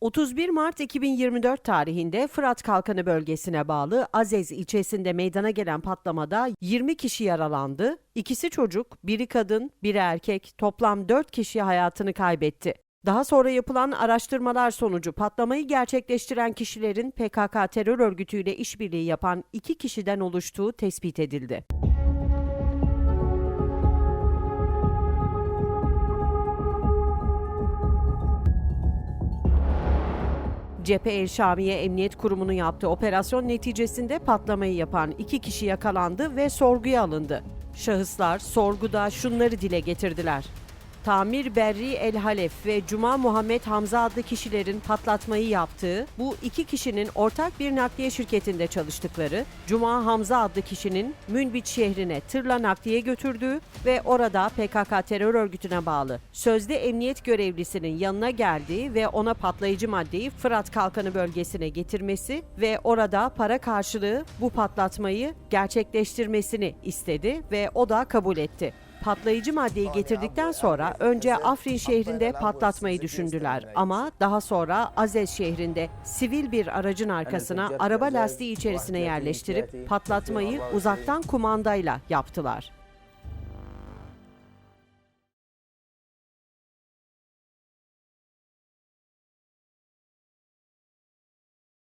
31 Mart 2024 tarihinde Fırat Kalkanı bölgesine bağlı Azez ilçesinde meydana gelen patlamada 20 kişi yaralandı. İkisi çocuk, biri kadın, biri erkek, toplam 4 kişi hayatını kaybetti. Daha sonra yapılan araştırmalar sonucu patlamayı gerçekleştiren kişilerin PKK terör örgütüyle işbirliği yapan iki kişiden oluştuğu tespit edildi. Cephe El Şamiye Emniyet Kurumu'nun yaptığı operasyon neticesinde patlamayı yapan iki kişi yakalandı ve sorguya alındı. Şahıslar sorguda şunları dile getirdiler. Tamir Berri El Halef ve Cuma Muhammed Hamza adlı kişilerin patlatmayı yaptığı, bu iki kişinin ortak bir nakliye şirketinde çalıştıkları, Cuma Hamza adlı kişinin Münbit şehrine tırla nakliye götürdüğü ve orada PKK terör örgütüne bağlı sözde emniyet görevlisinin yanına geldiği ve ona patlayıcı maddeyi Fırat Kalkanı bölgesine getirmesi ve orada para karşılığı bu patlatmayı gerçekleştirmesini istedi ve o da kabul etti. Patlayıcı maddeyi getirdikten sonra önce Afrin şehrinde patlatmayı düşündüler ama daha sonra Azez şehrinde sivil bir aracın arkasına araba lastiği içerisine yerleştirip patlatmayı uzaktan kumandayla yaptılar.